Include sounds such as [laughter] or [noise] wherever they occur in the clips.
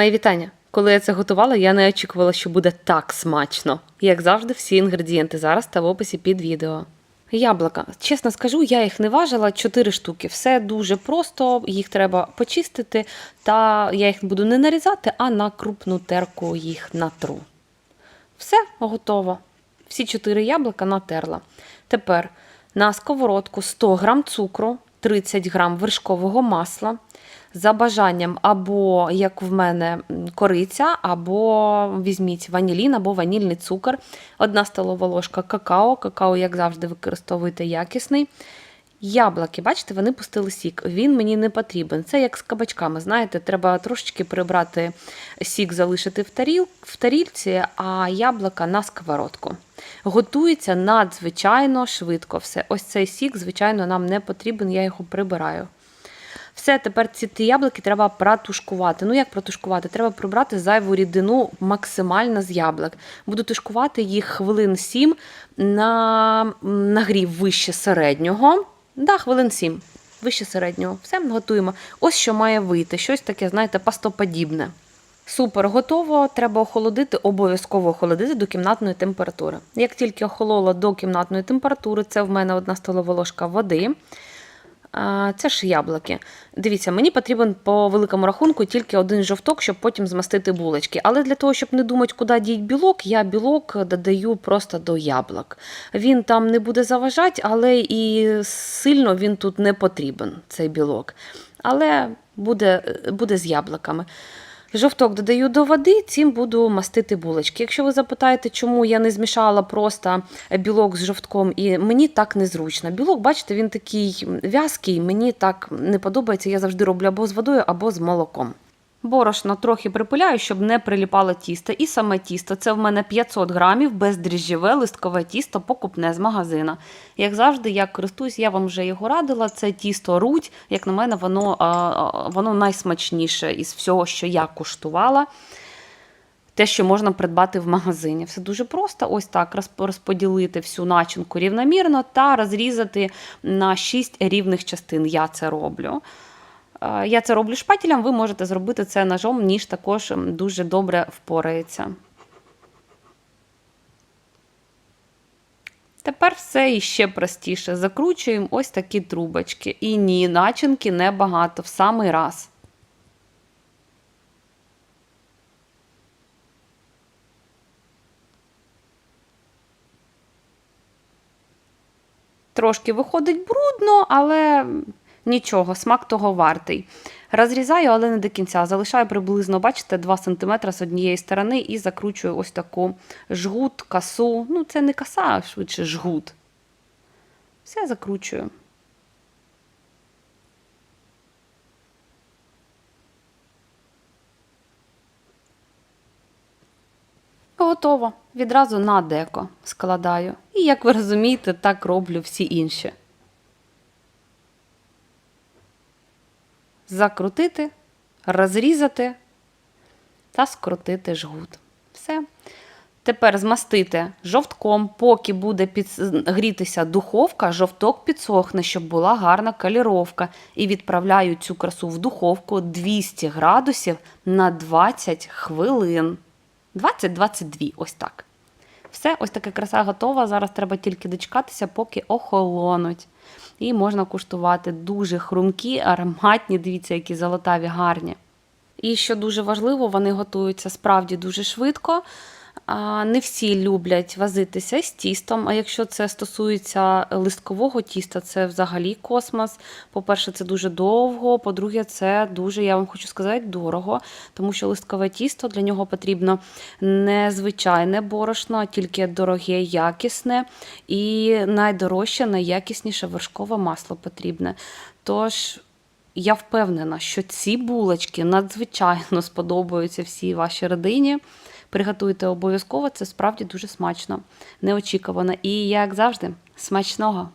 Мої вітання. Коли я це готувала, я не очікувала, що буде так смачно. Як завжди, всі інгредієнти зараз та в описі під відео. Яблука. Чесно скажу, я їх не важила 4 штуки. Все дуже просто, їх треба почистити, та я їх буду не нарізати, а на крупну терку їх натру. Все готово. Всі чотири яблука натерла. Тепер на сковородку 100 г цукру, 30 г вершкового масла. За бажанням, або, як в мене, кориця, або візьміть ванілін або ванільний цукор, одна столова ложка какао. Какао, як завжди, використовуйте якісний. Яблуки, бачите, вони пустили сік. Він мені не потрібен. Це як з кабачками. Знаєте, треба трошечки прибрати сік, залишити в тарілці, а яблука на сковородку. Готується надзвичайно швидко. Все. Ось цей сік, звичайно, нам не потрібен, я його прибираю. Все, тепер ці ті яблуки треба протушкувати. Ну, як протушкувати? Треба прибрати зайву рідину максимально з яблук. Буду тушкувати їх хвилин 7 на нагрів вище середнього. Да, хвилин 7. Вище середнього. Все, готуємо. Ось що має вийти. Щось таке, знаєте, пастоподібне. Супер, готово. Треба охолодити, обов'язково охолодити до кімнатної температури. Як тільки охололо до кімнатної температури, це в мене одна столова ложка води. Це ж яблуки. Дивіться, мені потрібен по великому рахунку тільки один жовток, щоб потім змастити булочки. Але для того, щоб не думати, куди діть білок, я білок додаю просто до яблук. Він там не буде заважати, але і сильно він тут не потрібен, цей білок. Але буде, буде з яблуками. Жовток додаю до води, цим буду мастити булочки. Якщо ви запитаєте, чому я не змішала просто білок з жовтком, і мені так незручно. Білок, бачите, він такий в'язкий, мені так не подобається. Я завжди роблю або з водою, або з молоком. Борошно трохи припиляю, щоб не приліпало тісто. І саме тісто це в мене 500 грамів бездріжджове листкове тісто покупне з магазина. Як завжди, я користуюсь, я вам вже його радила. Це тісто рудь. Як на мене, воно, воно найсмачніше із всього, що я куштувала. Те, що можна придбати в магазині. Все дуже просто. Ось так розподілити всю начинку рівномірно та розрізати на 6 рівних частин. Я це роблю. Я це роблю шпателем, ви можете зробити це ножом, ніж також дуже добре впорається. Тепер все іще простіше. Закручуємо ось такі трубочки. І ні, начинки небагато, в самий раз. Трошки виходить брудно, але нічого, смак того вартий. Розрізаю, але не до кінця. Залишаю приблизно, бачите, 2 см з однієї сторони і закручую ось таку жгут, касу. Ну, це не каса, а швидше жгут. Все закручую. Готово. Відразу на деко складаю. І, як ви розумієте, так роблю всі інші. Закрутити, розрізати та скрутити жгут. Все. Тепер змастити жовтком, поки буде під... грітися духовка, жовток підсохне, щоб була гарна каліровка. І відправляю цю красу в духовку 200 градусів на 20 хвилин. 20-22, ось так. Все, ось така краса готова. Зараз треба тільки дочекатися, поки охолонуть. І можна куштувати дуже хрумкі, ароматні, дивіться, які золотаві, гарні. І що дуже важливо, вони готуються справді дуже швидко. Не всі люблять возитися з тістом. А якщо це стосується листкового тіста, це взагалі космос. По-перше, це дуже довго. По-друге, це дуже, я вам хочу сказати, дорого, тому що листкове тісто для нього потрібно не звичайне борошно, а тільки дороге, якісне. І найдорожче, найякісніше вершкове масло потрібне. Тож. Я впевнена, що ці булочки надзвичайно сподобаються всій вашій родині. Приготуйте обов'язково, це справді дуже смачно, неочікувано. І, як завжди, смачного.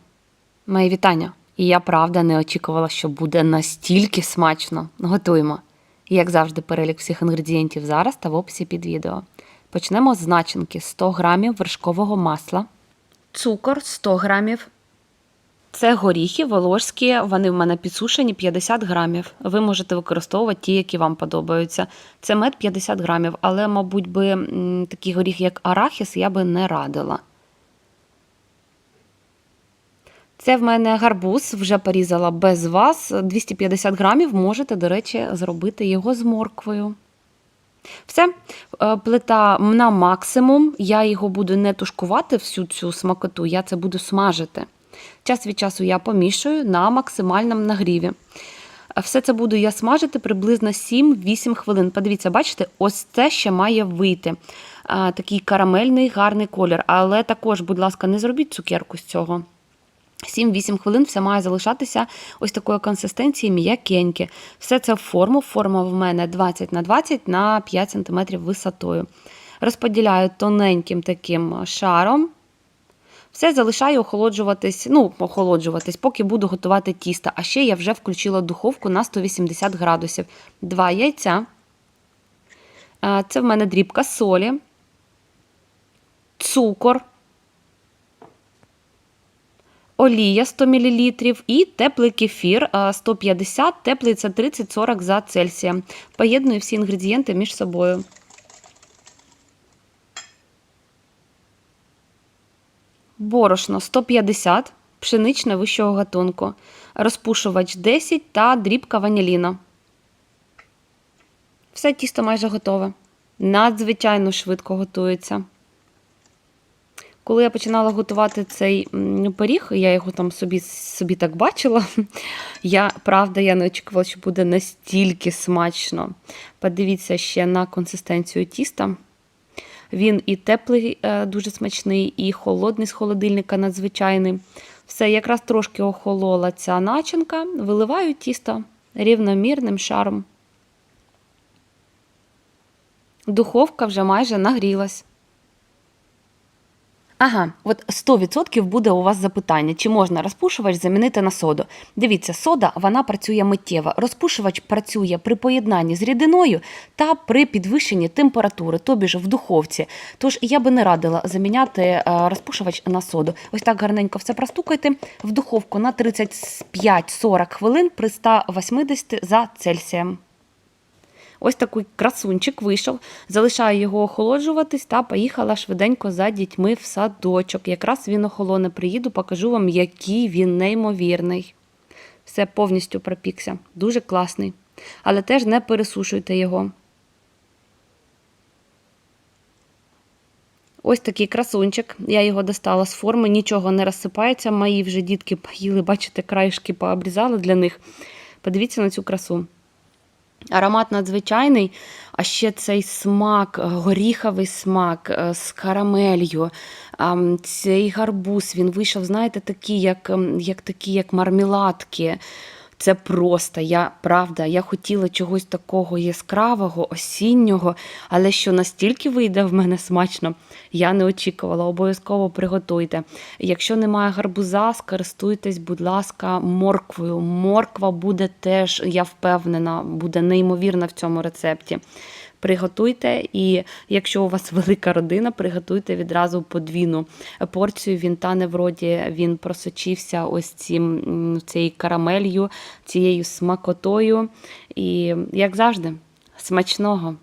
Мої вітання. І я правда не очікувала, що буде настільки смачно. Готуємо. І, як завжди, перелік всіх інгредієнтів зараз та в описі під відео. Почнемо з начинки 100 грамів вершкового масла, цукор 100 грамів, Це горіхи волошські, вони в мене підсушені 50 грамів. Ви можете використовувати ті, які вам подобаються. Це мед 50 грамів, але, мабуть, би м, такий горіх, як арахіс, я би не радила. Це в мене гарбуз, вже порізала без вас. 250 грамів. Можете, до речі, зробити його з морквою. Все, Е, плита на максимум. Я його буду не тушкувати всю цю смакоту, я це буду смажити. Час від часу я помішую на максимальному нагріві. Все це буду я смажити приблизно 7-8 хвилин. Подивіться, бачите, ось це ще має вийти. А, такий карамельний гарний колір. Але також, будь ласка, не зробіть цукерку з цього. 7-8 хвилин все має залишатися ось такої консистенції м'якеньке. Все це в форму. Форма в мене 20 на 20 на 5 см висотою. Розподіляю тоненьким таким шаром. Все залишаю охолоджуватись, ну, охолоджуватись, поки буду готувати тісто. А ще я вже включила духовку на 180 градусів. Два яйця. Це в мене дрібка солі, цукор, олія 100 мл і теплий кефір е, 150, теплий це 30-40 за Цельсієм. Поєдную всі інгредієнти між собою. Борошно 150, пшеничне вищого гатунку, розпушувач 10 та дрібка ваніліна. Все тісто майже готове. Надзвичайно швидко готується. Коли я починала готувати цей пиріг, я його там собі, собі так бачила. [laughs] Я, правда, я не очікувала, що буде настільки смачно. Подивіться ще на консистенцію тіста. Він і теплий, е, дуже смачний, і холодний з холодильника надзвичайний. Все, якраз трошки охолола ця начинка, виливаю тісто рівномірним шаром. Духовка вже майже нагрілась. Ага, от 100% буде у вас запитання, чи можна розпушувач замінити на соду. Дивіться, сода вона працює миттєво. Розпушувач працює при поєднанні з рідиною та при підвищенні температури, тобі ж в духовці. Тож я би не радила заміняти е, розпушувач на соду. Ось так гарненько все простукайте в духовку на 35-40 хвилин при 180 за Цельсієм. Ось такий красунчик вийшов, залишаю його охолоджуватись та поїхала швиденько за дітьми в садочок. Якраз він охолоне, приїду, покажу вам, який він неймовірний. Все повністю пропікся. Дуже класний. Але теж не пересушуйте його. Ось такий красунчик. Я його достала з форми, нічого не розсипається. Мої вже дітки поїли, бачите, краєшки пообрізали для них. Подивіться на цю красу. Аромат надзвичайний, а ще цей смак, е, горіховий смак е, з карамелью. Цей гарбуз він вийшов, знаєте, такий, як, ем, як такі, як мармеладки. Це просто, я правда, я хотіла чогось такого яскравого, осіннього, але що настільки вийде в мене смачно, я не очікувала. Обов'язково приготуйте. Якщо немає гарбуза, скористуйтесь, будь ласка, морквою. Морква буде теж, я впевнена, буде неймовірна в цьому рецепті. Приготуйте, і якщо у вас [laughs] велика родина, приготуйте відразу подвійну порцію. Він тане в він просочився ось цим, цією карамелью, цією смакотою. І, як завжди, смачного!